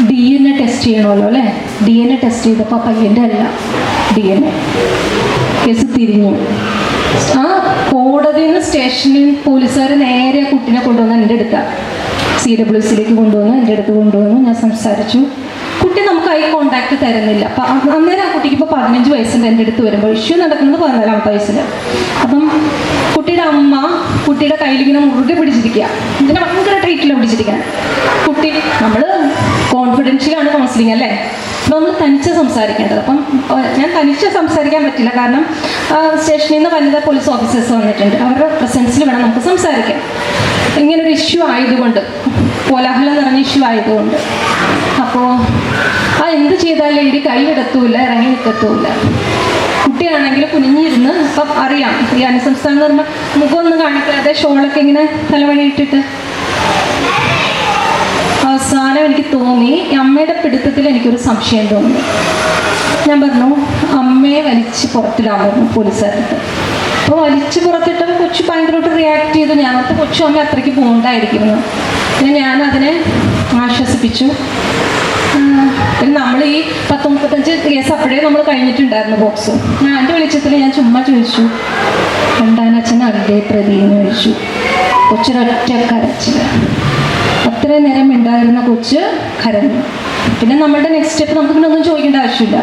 A: ഡി എൻ എ ടെസ്റ്റ് ചെയ്യണമല്ലോ അല്ലേ? ഡി എൻ എ ടെസ്റ്റ് ചെയ്തപ്പോൾ പയ്യന്റെ അല്ല. ഡി എൻ എ കേസ് തിരിഞ്ഞു. ആ കോടതിയിൽ നിന്ന് സ്റ്റേഷനിൽ പോലീസുകാർ നേരെ കുട്ടീനെ കൊണ്ടുവന്ന് എന്റെ അടുത്താണ് സി ഡബ്ല്യു സിയിലേക്ക് കൊണ്ടുവന്നു എന്റെ അടുത്ത് കൊണ്ടുവന്നു ഞാൻ സംസാരിച്ചു. കുട്ടി നമുക്ക് ഐ കോണ്ടാക്ട് തരുന്നില്ല. അന്നേരം ആ കുട്ടിക്ക് ഇപ്പോൾ പതിനഞ്ച് വയസ്സുണ്ട് എന്റെ അടുത്ത് വരുമ്പോൾ. ഇഷ്യൂ നടക്കുന്നത് പതിനാലാമത്തെ വയസ്സിൽ അപ്പം കുട്ടിയുടെ അമ്മ കുട്ടിയുടെ കയ്യിൽ ഇങ്ങനെ മുറുകെ പിടിച്ചിരിക്കുക. ഇങ്ങനെ ഭയങ്കര ടൈറ്റിലാണ് പിടിച്ചിരിക്കാൻ കുട്ടി നമ്മൾ കോൺഫിഡൻഷ്യലാണ് കൗൺസിലിംഗ് അല്ലേ? അപ്പം നമ്മൾ തനിച്ച് സംസാരിക്കേണ്ടത്. അപ്പം ഞാൻ തനിച്ച് സംസാരിക്കാൻ പറ്റില്ല. കാരണം സ്റ്റേഷനിൽ നിന്ന് വനിതാ പോലീസ് ഓഫീസേഴ്സ് വന്നിട്ടുണ്ട്. അവരുടെ പ്രസൻസിൽ വേണം നമുക്ക് സംസാരിക്കാം ഇങ്ങനൊരു ഇഷ്യൂ ആയതുകൊണ്ട് കോലാഹലം നിറഞ്ഞ ഇഷ്യൂ ആയതുകൊണ്ട്. അപ്പോൾ എന്ത് ചെയ്താലും ഇടി കൈയെടുത്തൂല ഇറങ്ങി നിൽക്കത്തൂല കുട്ടിയാണെങ്കിൽ കുനിഞ്ഞിരുന്ന് ഇപ്പം അറിയാം. ഈ അനുസംസ്ഥാനം എന്ന് പറയുമ്പോൾ മുഖമൊന്നും കാണിക്കാതെ ഷോളൊക്കെ ഇങ്ങനെ തലവണി ഇട്ടിട്ട് അവസാനം എനിക്ക് തോന്നി അമ്മയുടെ പിടുത്തത്തിൽ എനിക്കൊരു സംശയം തോന്നി. ഞാൻ പറഞ്ഞു അമ്മയെ വലിച്ച് പുറത്തിടാൻ പറഞ്ഞു പോലീസുകാരുടെ അപ്പോൾ വലിച്ച് പുറത്തിട്ടപ്പോൾ കൊച്ചു ഭയങ്കരമായിട്ട് റിയാക്ട് ചെയ്തു. ഞാനത്തെ കൊച്ചു അമ്മ അത്രയ്ക്ക് പോകണ്ടായിരിക്കുന്നു പിന്നെ ഞാൻ അതിനെ ആശ്വസിപ്പിച്ചു നമ്മൾ ഈ പത്ത് മുപ്പത്തഞ്ച് കേസ് അപ്പോഴേ നമ്മൾ കഴിഞ്ഞിട്ടുണ്ടായിരുന്നു ബോക്സ് ഞാൻ എന്റെ വെളിച്ചത്തിൽ ഞാൻ ചുമ്മാ ചോദിച്ചു രണ്ടാനച്ഛൻ അവിടെ പ്രതി എന്ന് ചോദിച്ചു. കൊച്ചൊരൊറ്റ കരച്ചില്ല അത്രയും നേരം ഉണ്ടായിരുന്ന കൊച്ച് കരഞ്ഞു. പിന്നെ നമ്മളുടെ നെക്സ്റ്റ് സ്റ്റെപ്പ് നമുക്ക് പിന്നെ ഒന്നും ചോദിക്കേണ്ട ആവശ്യമില്ല.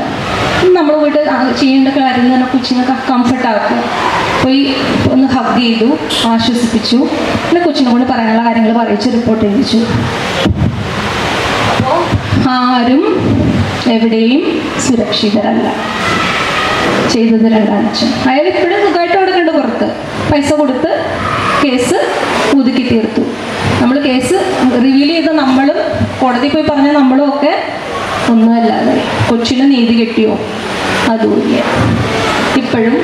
A: നമ്മൾ പോയിട്ട് ചെയ്യേണ്ട കാര്യം തന്നെ കൊച്ചിനെ കംഫർട്ട് ആക്കുക. പോയി ഒന്ന് ഹഗ് ചെയ്തു ആശ്വസിപ്പിച്ചു. പിന്നെ കൊച്ചിനെ കൊണ്ട് പറയാനുള്ള കാര്യങ്ങൾ പറയിച്ച് റിപ്പോർട്ട് ചെയ്യിച്ചു ആരും എവിടെയും സുരക്ഷിതരല്ല. ചെയ്തത് രണ്ടാഴ്ച. അയാൾ ഇപ്പോഴും സുഖമായിട്ട് കൊടുക്കേണ്ട പുറത്ത്. പൈസ കൊടുത്ത് കേസ് ഒതുക്കി തീർത്തു. നമ്മൾ കേസ് റിവീൽ ചെയ്ത നമ്മളും കോടതി പോയി പറഞ്ഞ നമ്മളും ഒക്കെ ഒന്നുമല്ലാതെ. കൊച്ചിന് നീതി കിട്ടിയോ? അതുമില്ല. ഇപ്പോഴും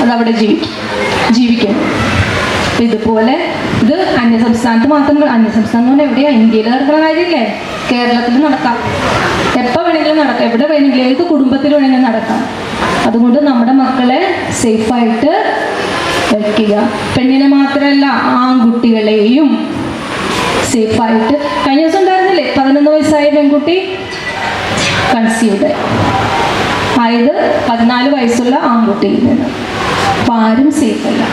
A: അതവിടെ ജീവിക്കും. ജീവിക്കണം. ഇതുപോലെ ഇത് അന്യസംസ്ഥാനത്ത് മാത്രം അന്യസംസ്ഥാനം എവിടെയാണ് എവിടെയാ? ഇന്ത്യയിൽ നടക്കുന്ന കാര്യമില്ലേ? കേരളത്തിൽ നടക്കാം. എപ്പോൾ വേണമെങ്കിലും നടക്കാം. എവിടെ വേണമെങ്കിലും ഏത് കുടുംബത്തിൽ വേണമെങ്കിലും നടക്കാം. അതുകൊണ്ട് നമ്മുടെ മക്കളെ സേഫായിട്ട് വെക്കുക. പെണ്ണിനെ മാത്രമല്ല ആൺകുട്ടികളെയും സേഫായിട്ട് കഴിഞ്ഞ ദിവസം ഉണ്ടായിരുന്നില്ലേ? പതിനൊന്ന് വയസ്സായ പെൺകുട്ടി കൺസീവ്ഡ്. ആയത് പതിനാല് വയസ്സുള്ള ആൺകുട്ടിയിൽ നിന്ന്. അപ്പം ആരും സേഫ് അല്ല.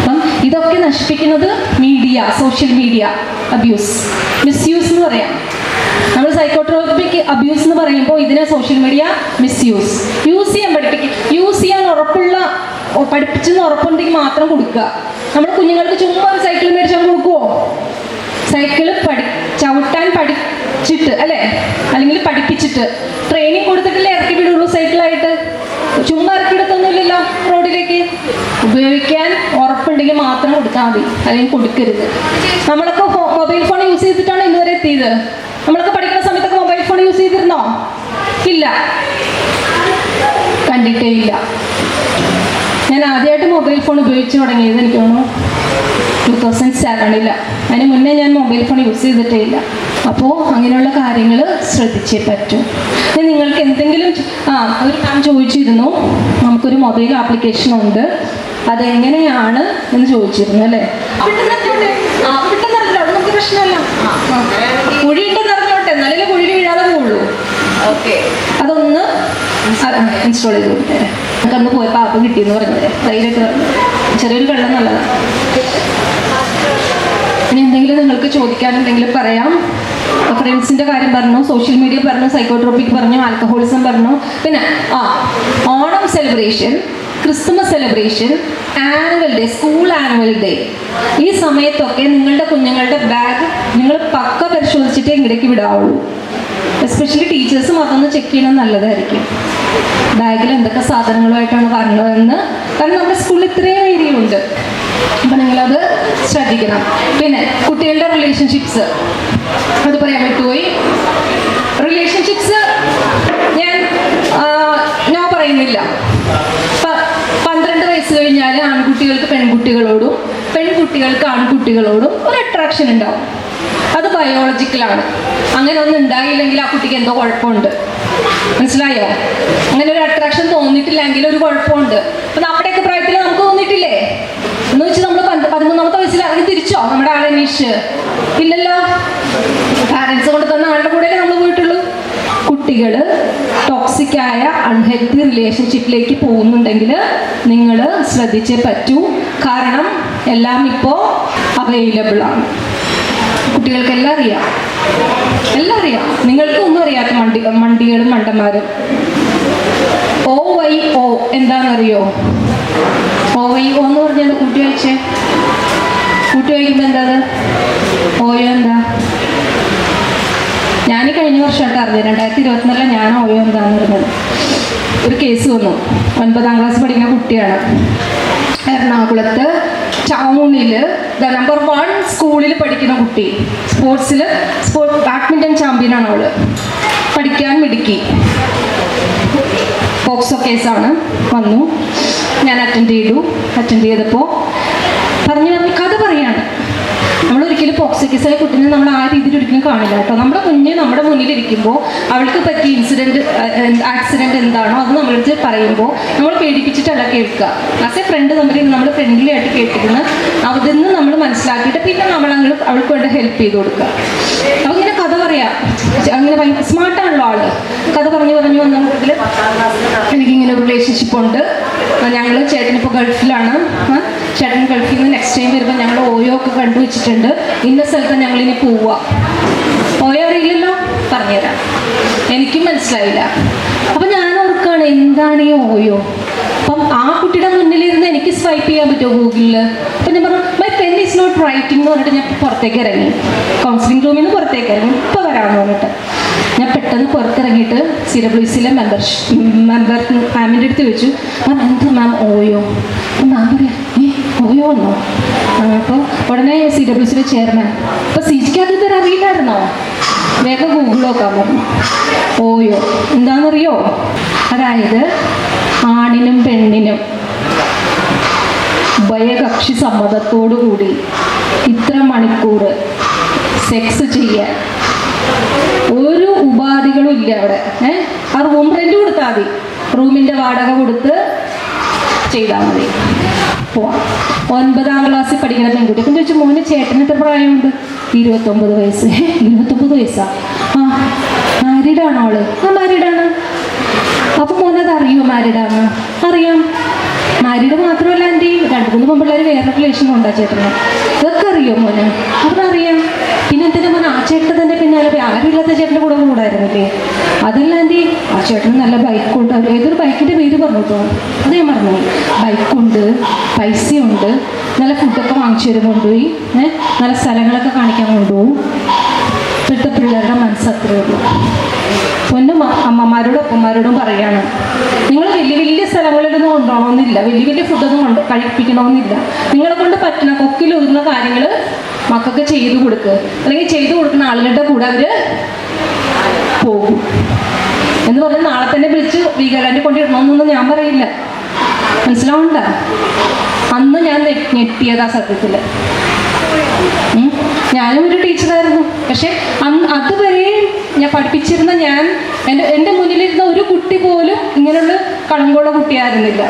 A: അപ്പം ഇതൊക്കെ നശിപ്പിക്കുന്നത് media social media abuse misuse എന്ന് പറയാം. നമ്മൾ സൈക്കോട്രോപിക് അബ്യൂസ് എന്ന് പറയുമ്പോൾ ഇതിനെ സോഷ്യൽ മീഡിയ മിസ്യൂസ് യൂസ് ചെയ്യാൻ പഠിപ്പിക്കും യൂസ് ചെയ്യാൻ ഉറപ്പുള്ള പഠിപ്പിച്ചെന്ന് ഉറപ്പുണ്ടെങ്കിൽ മാത്രം കൊടുക്കുക. നമ്മൾ കുഞ്ഞുങ്ങൾക്ക് ചുമ്മാ സൈക്കിൾ മേടിച്ചാൽ കൊടുക്കുമോ സൈക്കിൾ പഠി ചവിട്ടാൻ പഠിച്ചിട്ട് അല്ലേ? അല്ലെങ്കിൽ പഠിപ്പിച്ചിട്ട്. ട്രെയിനിങ് കൊടുത്തിട്ടില്ലേ ഇറക്കി വിടുള്ളൂ സൈക്കിളായിട്ട് ചുമ്മാ ഇറക്കി എടുത്തൊന്നുമില്ലല്ലോ റോഡിലേക്ക്. ഉപയോഗിക്കാൻ ഉറപ്പുണ്ടെങ്കിൽ മാത്രം കൊടുത്താൽ മതി. അല്ലെങ്കിൽ കൊടുക്കരുത്. നമ്മളൊക്കെ മൊബൈൽ ഫോൺ യൂസ് ചെയ്തിട്ടാണ് ഇന്നുവരെ എത്തിയത്? നമ്മളൊക്കെ പഠിക്കുന്ന സമയത്തൊക്കെ മൊബൈൽ ഫോൺ യൂസ് ചെയ്തിരുന്നോ? ഇല്ല. കണ്ടിട്ടേ ഇല്ല. ഞാൻ ആദ്യമായിട്ട് മൊബൈൽ ഫോൺ ഉപയോഗിച്ച് തുടങ്ങിയത് എനിക്ക് തോന്നുന്നു ടു തൗസൻഡ് സെവനില്ല അതിന് മുന്നേ ഞാൻ മൊബൈൽ ഫോൺ യൂസ് ചെയ്തിട്ടേ ഇല്ല. അപ്പോൾ അങ്ങനെയുള്ള കാര്യങ്ങൾ ശ്രദ്ധിച്ചേ പറ്റൂ. ഞാൻ നിങ്ങൾക്ക് എന്തെങ്കിലും ആ ഒരു മാം ചോദിച്ചിരുന്നു. നമുക്കൊരു മൊബൈൽ ആപ്ലിക്കേഷൻ ഉണ്ട്. അതെങ്ങനെയാണ് എന്ന് ചോദിച്ചിരുന്നു അല്ലേ? പ്രശ്നമല്ല. കുഴിയിട്ട് നിറഞ്ഞോട്ടെ നല്ല കുഴി വീഴാതെ പോവുള്ളൂ. അതൊന്ന് ഇൻസ്റ്റാൾ ചെയ്ത് കൊടുത്തേ. അന്ന് പോയപ്പോൾ ആപ്പ് കിട്ടിയെന്ന് പറഞ്ഞത് ധൈര്യമൊക്കെ ചെറിയൊരു വെള്ളം നല്ലതാണ് ഇനി എന്തെങ്കിലും നിങ്ങൾക്ക് ചോദിക്കാനുണ്ടെങ്കിൽ പറയാം. ഫ്രണ്ട്സിന്റെ കാര്യം പറഞ്ഞു സോഷ്യൽ മീഡിയ പറഞ്ഞു സൈക്കോട്രോപിക് പറഞ്ഞു ആൽക്കഹോളിസം പറഞ്ഞു. പിന്നെ ആ Onam celebration Christmas celebration annual day school annual day ഈ സമയത്തൊക്കെ നിങ്ങളുടെ കുഞ്ഞുങ്ങളുടെ ബാഗ് നിങ്ങൾ പക്ക പരിശോധിച്ചിട്ടേ ഇങ്ങടേക്ക് വിടാവുള്ളൂ. എസ്പെഷ്യലി ടീച്ചേഴ്സ് അതൊന്ന് ചെക്ക് ചെയ്യണം നല്ലതായിരിക്കും. ബാഗിൽ എന്തൊക്കെ സാധനങ്ങളുമായിട്ടാണ് പറഞ്ഞതെന്ന് കാരണം നമ്മുടെ സ്കൂളിൽ ഇത്രയും ഏരിയ ഉണ്ട് അപ്പം നിങ്ങളത് ശ്രദ്ധിക്കണം. പിന്നെ കുട്ടികളുടെ റിലേഷൻഷിപ്സ് അത് പറയാൻ പറ്റുപോയി റിലേഷൻഷിപ്സ് ഞാൻ നോ പറയുന്നില്ല പ- പന്ത്രണ്ട് വയസ്സ് കഴിഞ്ഞാൽ ആൺകുട്ടികൾക്ക് പെൺകുട്ടികളോടും ആൺകുട്ടികളോടും ഒരു അട്രാക്ഷൻ ഉണ്ടാവും. അത് ബയോളജിക്കലാണ് അങ്ങനെ ഒന്നും ഉണ്ടായില്ലെങ്കിൽ ആ കുട്ടിക്ക് എന്തോ കുഴപ്പമുണ്ട്. മനസ്സിലായോ? അങ്ങനെ ഒരു അട്രാക്ഷൻ തോന്നിയിട്ടില്ലെങ്കിൽ ഒരു കുഴപ്പമുണ്ട്. അപ്പൊ നമ്മുടെയൊക്കെ പ്രായത്തിൽ നമുക്ക് തോന്നിയിട്ടില്ലേ? എന്ന് വെച്ച് നമ്മൾ പതിമൂന്നാമത്തെ വയസ്സിൽ ഇറങ്ങി തിരിച്ചോ? നമ്മുടെ ആളെ അന്വേഷിച്ച്. ഇല്ലല്ലോ? പാരൻസ് കൊണ്ട് തന്ന ആളുടെ കൂടെ നമ്മൾ പോയിട്ടുള്ളൂ. കുട്ടികൾ ടോക്സിക് ആയ അൺഹെൽത്തി റിലേഷൻഷിപ്പിലേക്ക് പോകുന്നുണ്ടെങ്കിൽ നിങ്ങൾ ശ്രദ്ധിച്ചേ പറ്റൂ. കാരണം എല്ലാം ഇപ്പോൾ അവൈലബിൾ ആണ്. കുട്ടികൾക്കെല്ലാം അറിയാം. എല്ലാം അറിയാം. നിങ്ങൾക്ക് ഒന്നും അറിയാത്ത മണ്ടി മണ്ടികളും മണ്ടന്മാരും. ഓ വൈ ഓ എന്താണെന്നറിയോ? ഓ വൈ ഒ എന്ന് പറഞ്ഞാൽ കൂട്ടി വായിച്ചേ. കൂട്ടി വായിക്കുമ്പോൾ എന്താ ഓയോ എന്താ? വർഷമായിട്ട് അറിഞ്ഞത്. രണ്ടായിരത്തി ഇരുപത്തിനാലിൽ ഞാൻ ഓയോ എന്താന്ന് പറഞ്ഞത് ഒരു കേസ് വന്നു. ഒൻപതാം ക്ലാസ് പഠിക്കുന്ന കുട്ടിയാണ്. എറണാകുളത്ത് ടൗണിൽ ദ നമ്പർ വൺ സ്കൂളിൽ പഠിക്കുന്ന കുട്ടി. സ്പോർട്സിൽ സ്പോർട്സ് ബാഡ്മിന്റൺ ചാമ്പ്യനാണ് അവൾ. പഠിക്കാൻ മിടുക്കി. പോക്സോ കേസാണ് വന്നു. ഞാൻ അറ്റൻഡ് ചെയ്തു. അറ്റൻഡ് ചെയ്തപ്പോൾ പറഞ്ഞു ഒരിക്കലും പോക്സോ കേസായ കുട്ടീനെ നമ്മൾ ആ രീതിയിൽ ഒരിക്കലും കാണില്ല കേട്ടോ. നമ്മുടെ കുഞ്ഞ് നമ്മുടെ മുന്നിലിരിക്കുമ്പോൾ അവൾക്ക് പറ്റിയ ഇൻസിഡന്റ് ആക്സിഡന്റ് എന്താണോ അത് നമ്മളടുത്ത് പറയുമ്പോൾ നമ്മൾ പേടിപ്പിച്ചിട്ടല്ല കേൾക്കുക. ആസ് എ ഫ്രണ്ട് തമ്മിൽ നമ്മൾ ഫ്രണ്ട്ലി ആയിട്ട് കേട്ടിരുന്ന് അതിൽ നിന്ന് നമ്മൾ മനസ്സിലാക്കിയിട്ട് പിന്നെ നമ്മൾ അവൾക്ക് വേണ്ട ഹെൽപ്പ് ചെയ്ത് കൊടുക്കുക. അപ്പോൾ ഇങ്ങനെ കഥ പറയാം. അങ്ങനെ ഭയങ്കര സ്മാർട്ടാണല്ലോ ആൾ. കഥ പറഞ്ഞു പറഞ്ഞു വന്ന കൂട്ടത്തിൽ എനിക്കിങ്ങനെ ഒരു റിലേഷൻഷിപ്പ് ഉണ്ട്. ഞങ്ങൾ ചേട്ടനിപ്പോൾ ഗൾഫിലാണ്. ആ, ചേട്ടൻ ഗൾഫിൽ നിന്ന് നെക്സ്റ്റ് ടൈം വരുമ്പോൾ ഞങ്ങൾ ഓയോ ഒക്കെ കണ്ടുവച്ചിട്ടുണ്ട്. ഇന്ന സ്ഥലത്ത് ഞങ്ങളിനി പോവുക ഓയോ അറിയില്ലല്ലോ? പറഞ്ഞുതരാം. എനിക്കും മനസ്സിലായില്ല. അപ്പം ഞാൻ ഓർക്കാണ് എന്താണ് ഈ ഓയോ? അപ്പം ആ കുട്ടിയുടെ മുന്നിലിരുന്ന് എനിക്ക് സ്വൈപ്പ് ചെയ്യാൻ പറ്റുമോ ഗൂഗിളിൽ? അപ്പം ഞാൻ പറഞ്ഞു my pen is not writing എന്ന് പറഞ്ഞിട്ട് ഞാൻ പുറത്തേക്ക് ഇറങ്ങി. കൗൺസിലിംഗ് റൂമിൽ നിന്ന് പുറത്തേക്ക് ഇറങ്ങി. ഇപ്പോൾ വരാമെന്ന് പറഞ്ഞിട്ട്. ഞാൻ പെട്ടെന്ന് പുറത്തിറങ്ങിയിട്ട് സി ഡബ്ല്യു സിയിലെ മെമ്പർഷിപ്പ് മെമ്പർ മാമിന്റെ അടുത്ത് ചോദിച്ചു മാം എന്ത് മാം ഓയോ? മാം പറയാം ഏ ഓയോ എന്നോ അപ്പോൾ ഉടനെ സി ഡബ്ല്യു സിയുടെ ചെയർമാൻ അപ്പോൾ സി ജിക്ക് അത് ഇതുവരെ അറിയില്ലായിരുന്നോ? വേഗം ഗൂഗിൾ നോക്കാൻ പറഞ്ഞു. ഓയോ എന്താണെന്നറിയോ? അതായത് ആണിനും പെണ്ണിനും ഉഭയകക്ഷി സമ്മതത്തോടു കൂടി ഇത്ര മണിക്കൂർ സെക്സ് ചെയ്യാൻ. ഒരു ഉപാധികളും ഇല്ല അവിടെ. ഏഹ് ആ റൂം റെന്റ് കൊടുത്താൽ മതി. റൂമിന്റെ വാടക കൊടുത്ത് ചെയ്താൽ മതി. പോവാം ഒൻപതാം ക്ലാസ്സിൽ പഠിക്കുന്ന പെൺകുട്ടി. അപ്പം ചോദിച്ചു മോന് ചേട്ടന് എത്ര പ്രായമുണ്ട്? ഇരുപത്തൊമ്പത് വയസ്സ്. ഇരുപത്തൊമ്പത് വയസ്സാ? ആ മാരീഡാണോ അവൾ? ആ മാരീഡാണ് അപ്പൊ മോനത് അറിയോ മാരീഡാണ് അറിയാം. മാരീഡ് മാത്രമല്ല ആന്റി രണ്ട് മൂന്ന് പെൺപിള്ളേർ വേറെ റിലേഷൻ ഉണ്ടാ ചേട്ടന്. ഇതൊക്കെ അറിയോ മോന്? അതറിയാം പിന്നെ എന്തിനാ മോനെ? ആ ചേട്ടൻ തന്നെ പിന്നാലെ ആരുമില്ലാത്ത ചേട്ടന്റെ കൂടെ കൂടായിരുന്നില്ലേ? അതല്ല എന്റെ ആ ചേട്ടന് നല്ല ബൈക്കുണ്ട് ഏതൊരു ബൈക്കിന്റെ പേര് പറഞ്ഞു അത് ഞാൻ പറഞ്ഞു ബൈക്കുണ്ട് പൈസയുണ്ട് നല്ല ഫുഡൊക്കെ വാങ്ങിച്ചു തരും കൊണ്ടുപോയി. ഏഹ് നല്ല സ്ഥലങ്ങളൊക്കെ കാണിക്കാൻ കൊണ്ടുപോകും. ഇപ്പോഴത്തെ പിള്ളേരുടെ മനസ്സത്രേ ഉള്ളൂ. പൊന്നും അമ്മമാരോടും അപ്പന്മാരോടും പറയാണ് നിങ്ങൾ വലിയ വലിയ സ്ഥലങ്ങളിലൊന്നും കൊണ്ടുപോകണമെന്നില്ല. വലിയ വലിയ ഫുഡൊന്നും കൊണ്ട് കഴിപ്പിക്കണമെന്നില്ല. നിങ്ങളെ കൊണ്ട് പറ്റുന്ന കൊക്കിലൊതുങ്ങുന്ന കാര്യങ്ങൾ മക്കൾക്ക് ചെയ്തു കൊടുക്കുക അല്ലെങ്കിൽ ചെയ്തു കൊടുക്കുന്ന ആളുകളുടെ കൂടെ അവർ പോകും. എന്ന് പറഞ്ഞാൽ നാളെ തന്നെ വിളിച്ച് വീഗാലാൻഡ് കൊണ്ടിടണമെന്നൊന്നും ഞാൻ പറയില്ല. മനസ്സിലാവണ്ട അന്ന് ഞാൻ ഞെട്ടിയതാ സത്യത്തിൽ. ഞാനും ഒരു ടീച്ചറായിരുന്നു പക്ഷെ അതുവരെയും ഞാൻ പഠിപ്പിച്ചിരുന്ന ഞാൻ എന്റെ എന്റെ മുന്നിലിരുന്ന ഒരു കുട്ടി പോലും ഇങ്ങനെയുള്ള കളങ്കുള്ള കുട്ടിയായിരുന്നില്ല.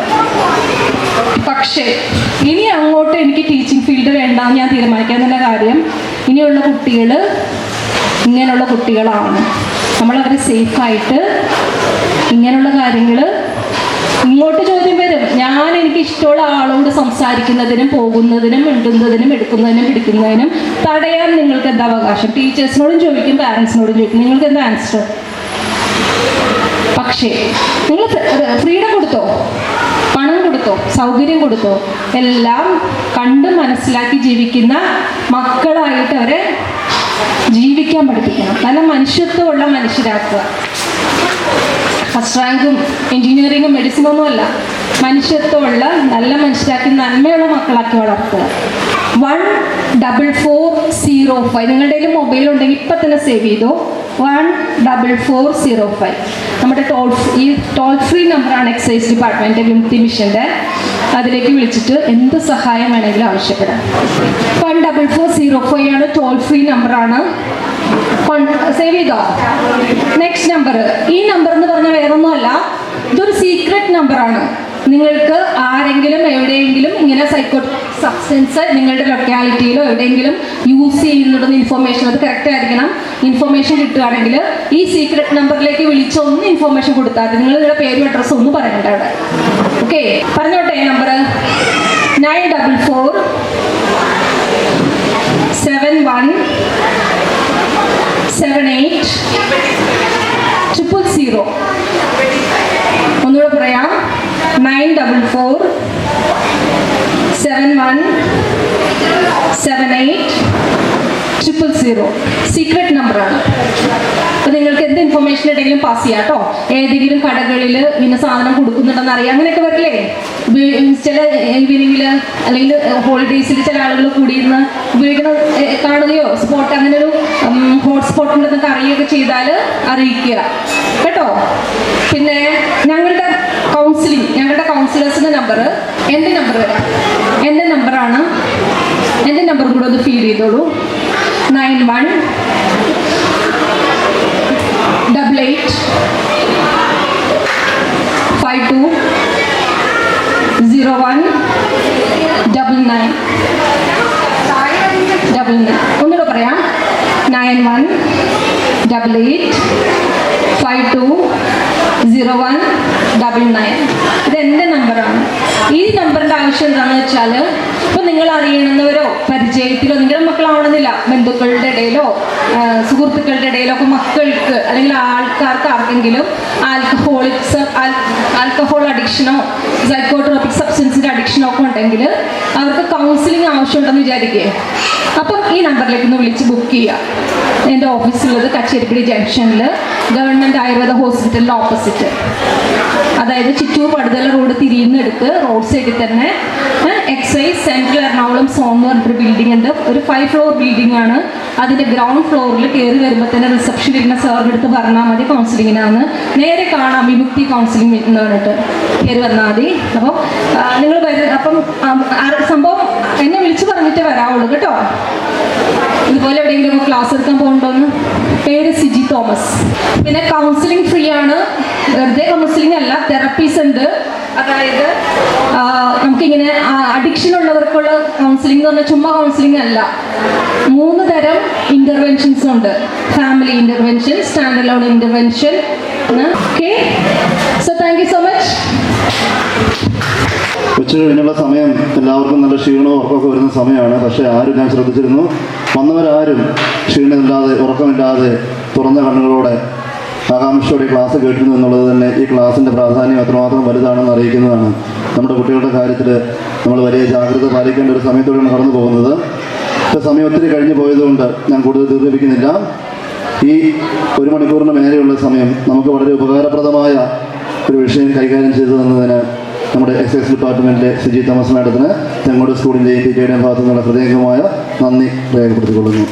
A: പക്ഷേ ഇനി അങ്ങോട്ട് എനിക്ക് ടീച്ചിങ് ഫീൽഡ് വേണ്ട ഞാൻ തീരുമാനിക്കാന്നുള്ള കാര്യം ഇനിയുള്ള കുട്ടികൾ ഇങ്ങനെയുള്ള കുട്ടികളാണ്. നമ്മളവരെ സേഫായിട്ട് ഇങ്ങനെയുള്ള കാര്യങ്ങൾ ഇങ്ങോട്ട് ചോദ്യം വരും. ഞാൻ എനിക്ക് ഇഷ്ടമുള്ള ആളോട് സംസാരിക്കുന്നതിനും പോകുന്നതിനും മിണ്ടുന്നതിനും എടുക്കുന്നതിനും പിടിക്കുന്നതിനും തടയാൻ നിങ്ങൾക്ക് എന്താ അവകാശം? ടീച്ചേഴ്സിനോടും ചോദിക്കും പാരൻസിനോടും ചോദിക്കും. നിങ്ങൾക്ക് എന്താ ആൻസർ? പക്ഷേ നിങ്ങൾ ഫ്രീഡം കൊടുത്തോ? പണം കൊടുത്തോ? സൗകര്യം കൊടുത്തോ? എല്ലാം കണ്ട് മനസ്സിലാക്കി ജീവിക്കുന്ന മക്കളായിട്ട് അവരെ ജീവിക്കാൻ പഠിപ്പിക്കണം. നല്ല മനുഷ്യത്വമുള്ള മനുഷ്യരാക്കുക. ഫസ്റ്റ് റാങ്കും എൻജിനീയറിങ്ങും മെഡിസിനും ഒന്നുമല്ല മനുഷ്യത്വമുള്ള നല്ല മനുഷ്യരാക്കി നന്മയുള്ള മക്കളാക്കി വളർത്തുക. One double four zero five നിങ്ങളുടെ മൊബൈൽ ഉണ്ടെങ്കിൽ ഇപ്പം തന്നെ സേവ് ചെയ്തോ. One double four zero five നമ്മുടെ ടോൾ ഈ ടോൾ ഫ്രീ നമ്പറാണ് എക്സൈസ് ഡിപ്പാർട്ട്മെന്റ് വിമുക്തി മിഷന്റെ അതിലേക്ക് വിളിച്ചിട്ട് എന്ത് സഹായം വേണമെങ്കിലും ആവശ്യപ്പെടാം. One double four zero five ആണ് ടോൾ ഫ്രീ നമ്പറാണ് സേവ് ചെയ്തോ? നെക്സ്റ്റ് നമ്പർ ഈ നമ്പർ എന്ന് പറഞ്ഞാൽ വേറൊന്നുമല്ല ഇതൊരു സീക്രട്ട് നമ്പർ ആണ്. നിങ്ങൾക്ക് ആരെങ്കിലും എവിടെയെങ്കിലും ഇങ്ങനെ സൈക്കോ സബ്സ്റ്റൻസ് നിങ്ങളുടെ ലൊക്കാലിറ്റിയിലോ എവിടെയെങ്കിലും യൂസ് ചെയ്യുന്നുണ്ടെന്ന് ഇൻഫോർമേഷൻ അത് കറക്റ്റ് ആയിരിക്കണം. ഇൻഫോർമേഷൻ കിട്ടുകയാണെങ്കിൽ ഈ സീക്രട്ട് നമ്പറിലേക്ക് വിളിച്ച് ഒന്ന് ഇൻഫർമേഷൻ കൊടുത്താൽ നിങ്ങൾ നിങ്ങളുടെ പേരും അഡ്രസ്സും ഒന്ന് പറയണ്ട അവിടെ. ഓക്കെ പറഞ്ഞോട്ടെ number nine double four seven one seven eight triple zero ഒന്നുകൂടെ പറയാം. Nine double four seven one seven eight triple zero secret നമ്പറാണ് അപ്പോൾ നിങ്ങൾക്ക് എന്ത് ഇൻഫർമേഷൻ ഉണ്ടെങ്കിലും പാസ് ചെയ്യാം കേട്ടോ. ഏതെങ്കിലും കടകളിൽ ഇന്ന സാധനം കൊടുക്കുന്നുണ്ടെന്ന് അറിയാം. അങ്ങനെയൊക്കെ വരില്ലേ? ചില ഈവനിങ്ങിൽ അല്ലെങ്കിൽ ഹോളിഡേയ്സിൽ ചില ആളുകൾ കൂടിയിരുന്ന് ഉപയോഗിക്കുന്ന കാണുകയോ സ്പോട്ട് അങ്ങനെ ഒരു ഹോട്ട്സ്പോട്ട് ഉണ്ടെന്നൊക്കെ അറിയുകയൊക്കെ ചെയ്താൽ അറിയിക്കുക. കേട്ടോ? പിന്നെ ഞങ്ങളുടെ കൗൺസിലിംഗ് ഞങ്ങളുടെ കൗൺസിലേഴ്സിന്റെ നമ്പർ എന്റെ നമ്പർ വരാം. എന്റെ നമ്പറാണ് എന്റെ നമ്പർ കൂടെ ഒന്ന് ഫീൽ ചെയ്തോളൂ. Nine one double eight five two zero one double nine double nine ഒന്നുകൂടെ പറയാം. Nine one double eight five two zero one double nine ഇത് എന്റെ നമ്പറാണ് ഈ നമ്പറിന്റെ ആവശ്യം എന്താണെന്ന് വെച്ചാൽ അറിയണമെന്നവരോ പരിചയത്തിലോ? നിങ്ങളുടെ മക്കളാവണമെന്നില്ല. ബന്ധുക്കളുടെ ഇടയിലോ സുഹൃത്തുക്കളുടെ ഇടയിലോ ഒക്കെ മക്കൾക്ക് അല്ലെങ്കിൽ ആൾക്കാർക്ക് ആർക്കെങ്കിലും ആൽക്കഹോളിക്സ് ആൽക്കഹോൾ അഡിക്ഷനോ സൈക്കോട്രോപിക് സബ്സ്റ്റൻസിന്റെ അഡിക്ഷനോ ഒക്കെ ഉണ്ടെങ്കിൽ അവർക്ക് കൗൺസിലിംഗ് ആവശ്യമുണ്ടെന്ന് വിചാരിക്കുക അപ്പം ഈ നമ്പറിലേക്ക് ഒന്ന് വിളിച്ച് ബുക്ക് ചെയ്യുക എന്റെ ഓഫീസുള്ളത് കച്ചേരിപ്പടി ജംഗ്ഷനിൽ ഗവൺമെന്റ് ആയുർവേദ ഹോസ്പിറ്റലിന്റെ ഓപ്പോസിറ്റ്. അതായത് ചിറ്റൂർ പടുതല റോഡ് തിരിയുന്നെടുത്ത് റോഡ് സൈഡിൽ തന്നെ എക്സൈസ് സെൻട്രൽ എറണാകുളം സോൺ എന്ന് പറഞ്ഞിട്ടൊരു ബിൽഡിംഗ് ഉണ്ട്. ഒരു ഫൈവ് ഫ്ലോർ ബിൽഡിംഗ് ആണ്. അതിന്റെ ഗ്രൗണ്ട് ഫ്ലോറിൽ കയറി വരുമ്പോൾ തന്നെ റിസപ്ഷൻ ഇരുന്ന സാറിന്റെ അടുത്ത് പറഞ്ഞാൽ മതി കൗൺസിലിങ്ങിനാണ് നേരെ കാണാം വിമുക്തി കൗൺസിലിംഗ് എന്ന് പറഞ്ഞിട്ട്. കയറി വന്നാൽ മതി. അപ്പോൾ നിങ്ങൾ വരും അപ്പം സംഭവം എന്നെ വിളിച്ച് പറഞ്ഞിട്ട് വരാവുള്ളൂ കേട്ടോ. ഇതുപോലെ എവിടെയെങ്കിലും ക്ലാസ് എടുക്കാൻ പോകണ്ടോന്ന്? പേര് സിജി തോമസ്. പിന്നെ കൗൺസിലിംഗ് ഫ്രീ ആണ്. വെറുതെ കൗൺസിലിംഗ് അല്ല തെറപ്പീസ് ഉണ്ട്. അതായത് നമുക്കിങ്ങനെ അഡിക്ഷൻ ഉള്ളവർക്കുള്ള കൗൺസിലിംഗ് എന്ന് ചുമ്മാ കൗൺസിലിംഗ് അല്ല. മൂന്ന് തരം ഇന്റർവെൻഷൻസ് ഉണ്ട്. Family intervention stand alone intervention okay so thank you so much
B: ഉച്ച കഴിഞ്ഞുള്ള സമയം എല്ലാവർക്കും നല്ല ക്ഷീണവും ഉറക്കമൊക്കെ വരുന്ന സമയമാണ്. പക്ഷേ ആരും ഞാൻ ശ്രദ്ധിച്ചിരുന്നു. വന്നവരാരും ക്ഷീണമില്ലാതെ ഉറക്കമില്ലാതെ തുറന്ന കണ്ണുകളോടെ ആകാംക്ഷയോടെ ക്ലാസ് കേട്ടിരുന്നു എന്നുള്ളത് തന്നെ ഈ ക്ലാസ്സിന്റെ പ്രാധാന്യം എത്രമാത്രം വലുതാണെന്ന് അറിയിക്കുന്നതാണ്. നമ്മുടെ കുട്ടികളുടെ കാര്യത്തിൽ നമ്മൾ വലിയ ജാഗ്രത പാലിക്കേണ്ട ഒരു സമയത്തോടെയാണ് കടന്നു പോകുന്നത്. ഇപ്പോൾ സമയം ഒത്തിരി കഴിഞ്ഞു പോയതുകൊണ്ട് ഞാൻ കൂടുതൽ ദീർഘിപ്പിക്കുന്നില്ല. ഈ ഒരു മണിക്കൂറിന് മേലെയുള്ള സമയം നമുക്ക് വളരെ ഉപകാരപ്രദമായ ഒരു വിഷയം കൈകാര്യം ചെയ്തു തന്നതിന് നമ്മുടെ എക്സൈസ് ഡിപ്പാർട്ട്മെന്റിലെ സിജി തോമസ് മാഡത്തിന് ഞങ്ങളുടെ സ്കൂളിന്റെയും പി ടിയുടെയും ഭാഗത്തു നിന്നുള്ള പ്രത്യേകമായ നന്ദി രേഖപ്പെടുത്തിക്കൊള്ളുന്നു.